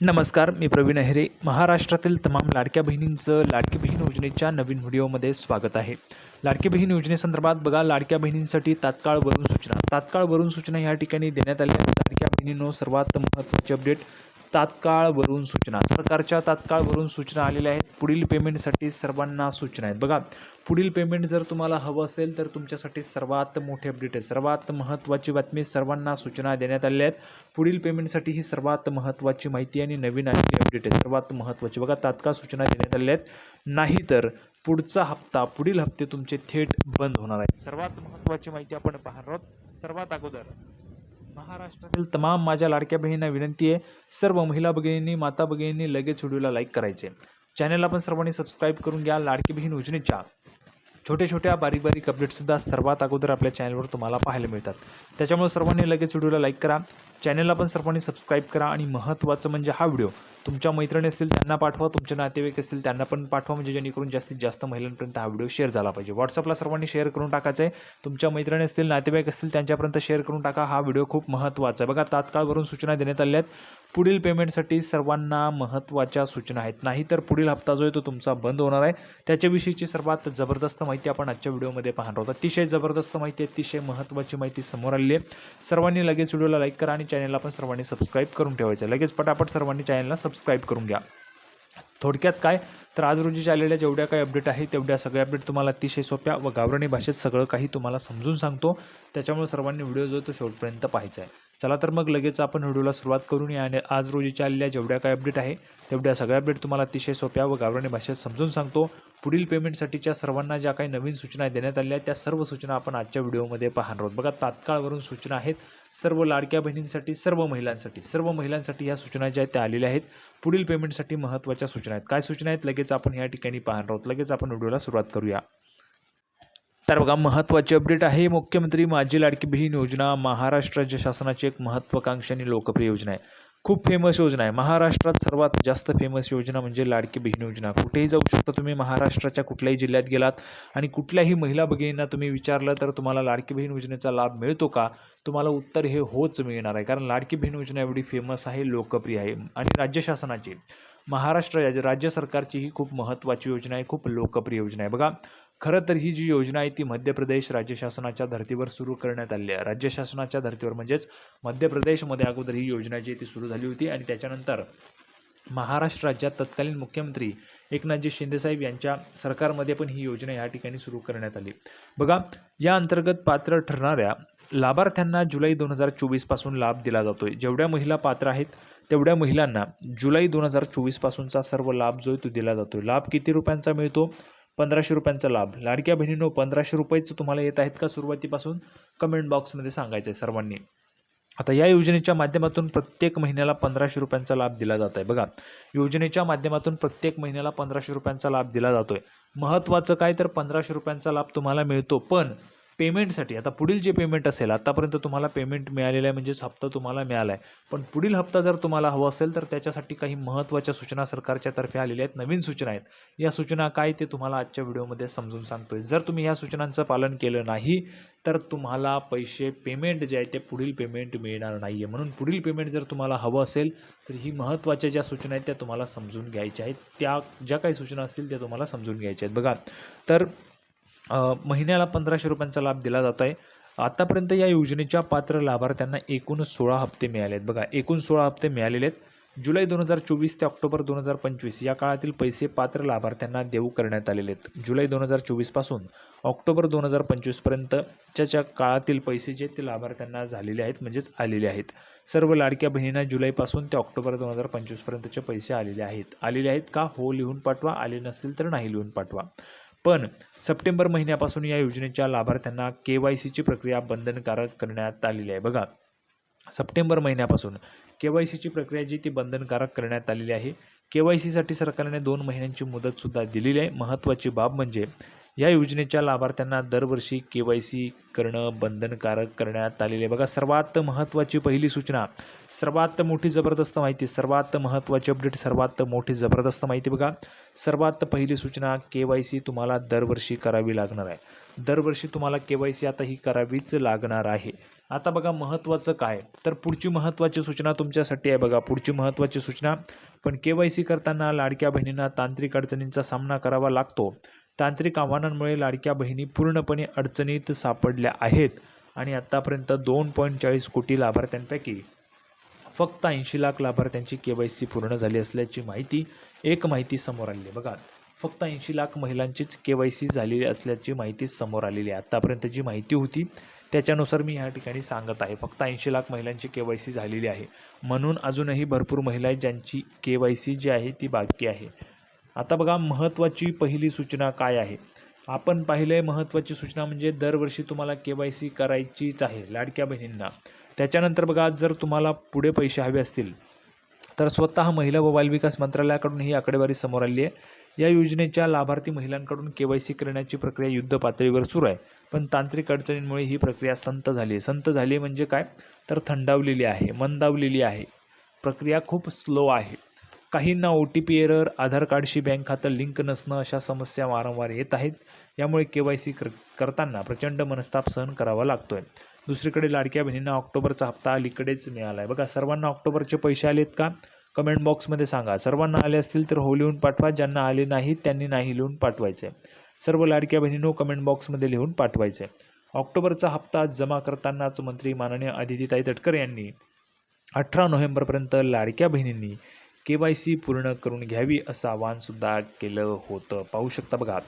नमस्कार मी प्रवीण अहिरे. महाराष्ट्रातील तमाम लाडक्या बहिणींचं लाडकी बहीण योजनेच्या नवीन व्हिडिओमध्ये स्वागत आहे. लाडकी बहीण योजनेसंदर्भात बघा लाडक्या बहिणींसाठी तात्काळ वरून सूचना. तात्काळ वरून सूचना या ठिकाणी देण्यात आल्या लाडक्या बहिणींनो सर्वात महत्त्वाची अपडेट तात्काळ भरून सूचना. सरकारच्या तात्काळ भरून सूचना आलेल्या आहेत. पुढील पेमेंटसाठी सर्वांना सूचना आहेत. बघा पुढील पेमेंट जर तुम्हाला हवं असेल तर तुमच्यासाठी सर्वात मोठी अपडेट आहे. सर्वात महत्त्वाची बातमी सर्वांना सूचना देण्यात आलेल्या आहेत. पुढील पेमेंटसाठी ही सर्वात महत्त्वाची माहिती आणि नवीन आलेली अपडेट आहे. सर्वात महत्त्वाची. बघा तात्काळ सूचना देण्यात आलेल्या आहेत. नाही तर पुढचा हप्ता पुढील हप्ते तुमचे थेट बंद होणार आहेत सर्वात महत्त्वाची माहिती आपण पाहणार आहोत. सर्वात अगोदर महाराष्ट्रातील तमाम माझ्या लाडक्या बहिणींना विनंती आहे सर्व महिला भगिनींनी माता भगिनींनी लगेच व्हिडिओला लाईक करायचे. चॅनलला पण सर्वांनी सबस्क्राईब करून घ्या. लाडकी बहीण योजनेच्या छोट्या छोट्या बारीक बारीक अपडेटसुद्धा सर्वात अगोदर आपल्या चॅनलवर तुम्हाला पाहायला मिळतात. त्याच्यामुळे सर्वांनी लगेच व्हिडिओला लाईक करा. चॅनलला पण सर्वांनी सबस्क्राईब करा आणि महत्त्वाचं म्हणजे हा व्हिडिओ तुमच्या मैत्रिणी असतील त्यांना पाठवा तुमचे नातेवाईक असतील त्यांना पण पाठवा म्हणजे जेणेकरून जास्तीत जास्त महिलांपर्यंत हा व्हिडिओ शेअर झाला पाहिजे. व्हॉट्सअपला सर्वांनी शेअर करून टाकायचं आहे तुमच्या मैत्रिणी असतील नातेवाईक असतील त्यांच्यापर्यंत शेअर करून टाका. हा व्हिडिओ खूप महत्त्वाचा आहे. बघा तात्काळवरून सूचना देण्यात आल्या आहेत. पुढील पेमेंटसाठी सर्वांना महत्त्वाच्या सूचना आहेत. नाहीतर पुढील हप्ता जो आहे तो तुमचा बंद होणार आहे. त्याच्याविषयीची सर्वात जबरदस्त माहिती आपण आजच्या व्हिडिओमध्ये पाहणार आहोत. अतिशय जबरदस्त माहिती अतिशय महत्त्वाची माहिती समोर आलेली आहे. सर्वांनी लगेच व्हिडिओला लाईक करा आणि चॅनलला पण सर्वांनी सबस्क्राईब करून ठेवायचं आहे. लगेच पटापट सर्वांनी चॅनलला सबस्क्राईब करून घ्या. थोडक्यात काय? तर आज रोजी आलेल्या जेवढ्या काही अपडेट आहे तेवढ्या सगळ्या अपडेट तुम्हाला अतिशय सोप्या व गावरणी भाषेत सगळं काही तुम्हाला समजून सांगतो. त्याच्यामुळे सर्वांनी व्हिडिओ जो आहे तो शेवटपर्यंत पाहायचा आहे. चला तर मग लगेच आपण व्हिडिओला सुरुवात करून या आणि आज रोजीच्या आलेल्या जेवढ्या काय अपडेट आहे तेवढ्या सगळ्या अपडेट तुम्हाला अतिशय सोप्या व गावराणी भाषेत समजून सांगतो. पुढील पेमेंटसाठीच्या सर्वांना ज्या काही नवीन सूचना देण्यात आल्या त्या सर्व सूचना आपण आजच्या व्हिडिओमध्ये पाहणार आहोत. बघा तात्काळवरून सूचना आहेत. सर्व लाडक्या बहिणींसाठी सर्व महिलांसाठी सर्व महिलांसाठी ह्या सूचना ज्या आहेत त्या आलेल्या आहेत. पुढील पेमेंटसाठी महत्त्वाच्या सूचना आहेत. काय सूचना आहेत? लगेच आपण या ठिकाणी पाहणार आहोत. लगेच आपण व्हिडिओला सुरुवात करूया. तर बघा महत्त्वाची अपडेट आहे. मुख्यमंत्री माझी लाडकी बहीण योजना महाराष्ट्र राज्य शासनाची एक महत्त्वाकांक्षी आणि लोकप्रिय योजना आहे. खूप फेमस योजना आहे. महाराष्ट्रात सर्वात जास्त फेमस योजना म्हणजे लाडकी बहीण योजना. कुठेही जाऊ शकता तुम्ही. महाराष्ट्राच्या कुठल्याही जिल्ह्यात गेलात आणि कुठल्याही महिला भगिनींना तुम्ही विचारलं तर तुम्हाला लाडकी बहीण योजनेचा लाभ मिळतो का? तुम्हाला उत्तर हे होच मिळणार आहे. कारण लाडकी बहीण योजना एवढी फेमस आहे लोकप्रिय आहे आणि राज्य शासनाची. महाराष्ट्र राज्य राज्य सरकारची ही खूप महत्त्वाची योजना आहे. खूप लोकप्रिय योजना आहे. बघा खरं तर ही जी योजना आहे ती मध्य प्रदेश राज्य शासनाच्या धर्तीवर सुरू करण्यात आली आहे. राज्य शासनाच्या धर्तीवर म्हणजेच मध्य प्रदेशमध्ये अगोदर ही योजना जी ती सुरू झाली होती आणि त्याच्यानंतर महाराष्ट्र राज्यात तत्कालीन मुख्यमंत्री एकनाथजी शिंदेसाहेब यांच्या सरकारमध्ये पण ही योजना या ठिकाणी सुरू करण्यात आली. बघा या अंतर्गत पात्र ठरणाऱ्या लाभार्थ्यांना जुलै दोन हजार चोवीसपासून लाभ दिला जातो आहे जेवढ्या महिला पात्र आहेत तेवढ्या महिलांना जुलै दोन हजार चोवीसपासूनचा सर्व लाभ जो आहे तो दिला जातो आहे लाभ किती रुपयांचा मिळतो? पंधराशे रुपयांचा लाभ. लाडक्या बहिणीनो पंधराशे रुपयेच तुम्हाला येत आहेत का सुरुवातीपासून? कमेंट बॉक्समध्ये सांगायचं आहे सर्वांनी. आता या योजनेच्या माध्यमातून प्रत्येक महिन्याला पंधराशे रुपयांचा लाभ दिला जात आहे बघा योजनेच्या माध्यमातून प्रत्येक महिन्याला पंधराशे रुपयांचा लाभ दिला जातो आहे महत्त्वाचं काय? तर पंधराशे रुपयांचा लाभ तुम्हाला मिळतो. पण पेमेंटसाठी. आता पुढील जे पेमेंट असेल आत्तापर्यंत तुम्हाला पेमेंट मिळालेलं आहे म्हणजेच हप्ता तुम्हाला मिळाला आहे पण पुढील हप्ता जर तुम्हाला हवा असेल तर त्याच्यासाठी काही महत्त्वाच्या सूचना सरकारच्या तर्फे आलेल्या आहेत नवीन सूचना आहेत. या सूचना काय ते तुम्हाला आजच्या व्हिडिओमध्ये समजून सांगतो आहे जर तुम्ही या सूचनांचं पालन केलं नाही तर तुम्हाला पैसे पेमेंट जे आहे ते पुढील पेमेंट मिळणार नाही आहे म्हणून पुढील पेमेंट जर तुम्हाला हवं असेल तर ही महत्त्वाच्या ज्या सूचना आहेत त्या तुम्हाला समजून घ्यायच्या आहेत. त्या ज्या काही सूचना असतील त्या तुम्हाला समजून घ्यायच्या आहेत. बघा तर महिन्याला पंधराशे रुपयांचा लाभ दिला जात आहे आतापर्यंत या योजनेच्या पात्र लाभार्थ्यांना एकूण सोळा हप्ते मिळाले आहेत. बघा एकूण सोळा हप्ते मिळालेले आहेत. जुलै दोन हजार चोवीस ते ऑक्टोबर दोन हजार पंचवीस या काळातील पैसे पात्र लाभार्थ्यांना देऊ करण्यात आलेले आहेत. जुलै दोन हजार चोवीसपासून ऑक्टोबर दोन हजार पंचवीसपर्यंतच्या ज्या काळातील पैसे जे ते लाभार्थ्यांना झालेले आहेत म्हणजेच आलेले आहेत. सर्व लाडक्या बहिणींना जुलैपासून ते ऑक्टोबर दोन हजार पंचवीसपर्यंतचे पैसे आलेले आहेत. आलेले आहेत का? हो लिहून पाठवा. आले नसतील तर नाही लिहून पाठवा. पण सप्टेंबर महिन्यापासून या योजनेच्या लाभार्थ्यांना के वाय सीची प्रक्रिया बंधनकारक करण्यात आलेली आहे. बघा सप्टेंबर महिन्यापासून के वाय सीची प्रक्रिया जी ती बंधनकारक करण्यात आलेली आहे. के वाय सीसाठी सरकारने दोन महिन्यांची मुदतसुद्धा दिलेली आहे. महत्त्वाची बाब म्हणजे या योजनेच्या लाभार्थ्यांना दरवर्षी के वाय सी करणं बंधनकारक करण्यात आलेले आहे. बघा सर्वात महत्त्वाची पहिली सूचना सर्वात मोठी जबरदस्त माहिती सर्वात महत्त्वाची अपडेट सर्वात मोठी जबरदस्त माहिती बघा. सर्वात पहिली सूचना के वाय सी तुम्हाला दरवर्षी करावी लागणार आहे. दरवर्षी तुम्हाला के वाय सी आता ही करावीच लागणार आहे. आता बघा महत्त्वाचं काय? तर पुढची महत्त्वाची सूचना तुमच्यासाठी आहे बघा. पुढची महत्त्वाची सूचना पण के वाय सी करताना लाडक्या बहिणींना तांत्रिक अडचणींचा सामना करावा लागतो. तांत्रिक आव्हानांमुळे लाडक्या बहिणी पूर्णपणे अडचणीत सापडल्या आहेत आणि आत्तापर्यंत दोन पॉईंट चाळीस कोटी लाभार्थ्यांपैकी फक्त ऐंशी लाख लाभार्थ्यांची के वाय सी पूर्ण झाली असल्याची माहिती एक माहिती समोर आली आहे. बघा फक्त ऐंशी लाख महिलांचीच के वाय सी झालेली असल्याची माहिती समोर आलेली आहे. आत्तापर्यंत जी माहिती होती त्याच्यानुसार मी ह्या ठिकाणी सांगत आहे. फक्त ऐंशी लाख महिलांची के वाय सी झालेली आहे. म्हणून अजूनही भरपूर महिला आहेत ज्यांची के वाय सी जी आहे ती बाकी आहे. आता बघा महत्त्वाची पहिली सूचना काय आहे? आपण पाहिलं आहे महत्त्वाची सूचना म्हणजे दरवर्षी तुम्हाला के वाय सी करायचीच आहे लाडक्या बहिणींना. त्याच्यानंतर बघा जर तुम्हाला पुढे पैसे हवे असतील तर स्वतः महिला व बालविकास मंत्रालयाकडून ही आकडेवारी समोर आली आहे. या योजनेच्या लाभार्थी महिलांकडून के वाय सी करण्याची प्रक्रिया युद्ध पातळीवर सुरू आहे. पण तांत्रिक अडचणींमुळे ही प्रक्रिया संत झाली आहे. संत झाली म्हणजे काय? तर थंडावलेली आहे मंदावलेली आहे. प्रक्रिया खूप स्लो आहे. काहींना O T P error Aadhaar कार्डशी बँक खातं लिंक नसणं अशा समस्या वारंवार येत आहेत. यामुळे के वाय सी कर करताना प्रचंड मनस्ताप सहन करावा लागतो आहे दुसरीकडे लाडक्या बहिणींना ऑक्टोबरचा हप्ता अलीकडेच मिळाला आहे बघा सर्वांना ऑक्टोबरचे पैसे आलेत का? कमेंट बॉक्समध्ये सांगा. सर्वांना आले असतील तर हो लिहून पाठवा. ज्यांना आले नाहीत त्यांनी नाही लिहून पाठवायचे. सर्व लाडक्या बहिणींनो कमेंट बॉक्समध्ये लिहून पाठवायचे. ऑक्टोबरचा हप्ता जमा करतानाच मंत्री माननीय आदितीताई तटकर यांनी अठरा नोव्हेंबरपर्यंत लाडक्या बहिणींनी के वाय सी पूर्ण करून घ्यावी असं आवाहनसुद्धा केलं होतं. पाहू शकता बघा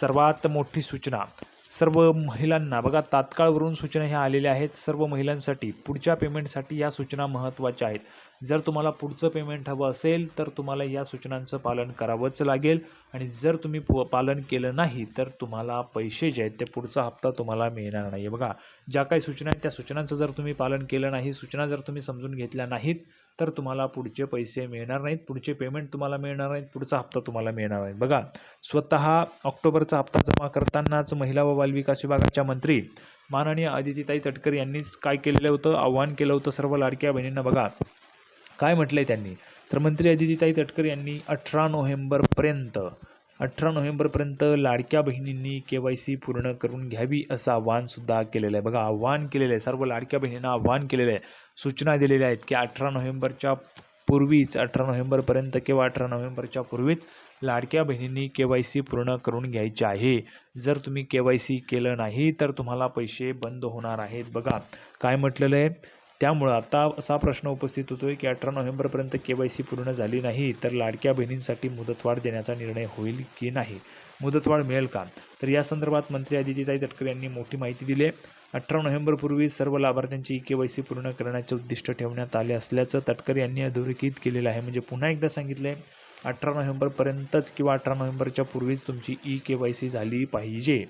सर्वात मोठी सूचना सर्व महिलांना बघा तात्काळवरून सूचना ह्या आलेल्या आहेत. सर्व महिलांसाठी पुढच्या पेमेंटसाठी या सूचना महत्त्वाच्या आहेत. जर तुम्हाला पुढचं पेमेंट हवं असेल तर तुम्हाला या सूचनांचं पालन करावंच लागेल. आणि जर तुम्ही पु पालन केलं नाही तर तुम्हाला पैसे जे आहेत ते पुढचा हप्ता तुम्हाला मिळणार नाही बघा ज्या काही सूचना आहेत त्या सूचनांचं जर तुम्ही पालन केलं नाही सूचना जर तुम्ही समजून घेतल्या नाहीत तर तुम्हाला पुढचे पैसे मिळणार नाहीत. पुढचे पेमेंट तुम्हाला मिळणार नाहीत पुढचा हप्ता तुम्हाला मिळणार नाही बघा स्वतः ऑक्टोबरचा हप्ता जमा करतानाच महिला व बालविकास विभागाच्या मंत्री माननीय आदितीताई तटकर यांनीच काय केलेलं होतं? आव्हान केलं होतं सर्व लाडक्या बहिणींना. बघा काय म्हटलं आहे त्यांनी? तर मंत्री अदितीताई तटकर यांनी अठरा नोव्हेंबरपर्यंत अठरा नोव्हेंबरपर्यंत लाडक्या बहिणींनी के वाय सी पूर्ण करून घ्यावी असं आव्हानसुद्धा केलेलं आहे. बघा आव्हान केलेलं आहे. सर्व लाडक्या बहिणींना आव्हान केलेलं आहे. सूचना दिलेल्या आहेत की अठरा नोव्हेंबरच्या पूर्वीच अठरा नोव्हेंबरपर्यंत किंवा अठरा नोव्हेंबरच्या पूर्वीच लाडक्या बहिणींनी के वाय सी पूर्ण करून घ्यायचे आहे. जर तुम्ही के वाय सी केलं नाही तर तुम्हाला पैसे बंद होणार आहेत. बघा काय म्हटलेलं आहे? त्यामुळं आता असा प्रश्न उपस्थित होतोय की अठरा नोव्हेंबरपर्यंत के वाय सी पूर्ण झाली नाही तर लाडक्या बहिणींसाठी मुदतवाढ देण्याचा निर्णय होईल की नाही? मुदतवाढ मिळेल का? तर या संदर्भात मंत्री आदितीताई तटकर यांनी मोठी माहिती दिली आहे. अठरा नोव्हेंबरपूर्वी सर्व लाभार्थ्यांची के वाय सी पूर्ण करण्याचे उद्दिष्ट ठेवण्यात आले असल्याचं तटकर यांनी अधोरेखित केलेलं आहे. म्हणजे पुन्हा एकदा सांगितलं आहे अठरा नोव्हेंबरपर्यंतच किंवा अठरा नोव्हेंबरच्या पूर्वीच तुमची ई के वाय सी झाली पाहिजे.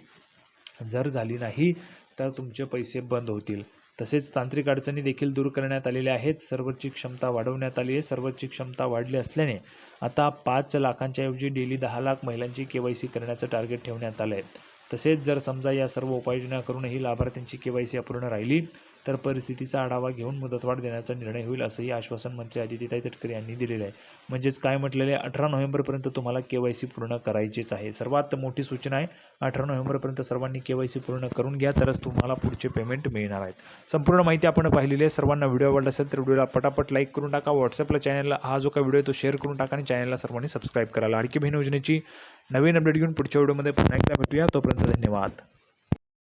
जर झाली नाही तर तुमचे पैसे बंद होतील. तसेच तांत्रिक अडचणी देखील दूर करण्यात आलेल्या आहेत. सर्व्हरची क्षमता वाढवण्यात आली आहे. सर्व्हरची क्षमता वाढली असल्याने आता पाच लाखांच्या ऐवजी डेली दहा लाख महिलांची के वाय सी करण्याचं टार्गेट ठेवण्यात आलं आहे तसेच जर समजा या सर्व उपाययोजना करूनही लाभार्थ्यांची के वाय सी अपूर्ण राहिली तर परिस्थितीचा आढावा घेऊन मुदतवाढ देण्याचा निर्णय होईल असंही आश्वासन मंत्री आदितीताई तटकरे यांनी दिलेलं आहे. म्हणजेच काय म्हटलेलं आहे? अठरा नोव्हेंबरपर्यंत तुम्हाला के वाय सी पूर्ण करायचीच आहे. सर्वात मोठी सूचना आहे अठरा नोव्हेंबरपर्यंत सर्वांनी के वाय सी पूर्ण करून घ्या तरच तुम्हाला पुढचे पेमेंट मिळणार आहेत. संपूर्ण माहिती आपण पाहिलेली आहे. सर्वांना व्हिडिओ आवडला असेल तर व्हिडिओला पटापट लाईक करून टाका. व्हॉट्सअपला चॅनलला हा जो काय व्हिडिओ आहे तो शेअर करून टाका आणि चॅनलला सर्वांनी सबस्क्राईब करा लाडकी बहीण योजनेची नवीन अपडेट घेऊन पुढच्या व्हिडिओमध्ये पुन्हा एकदा भेटूया. तोपर्यंत धन्यवाद.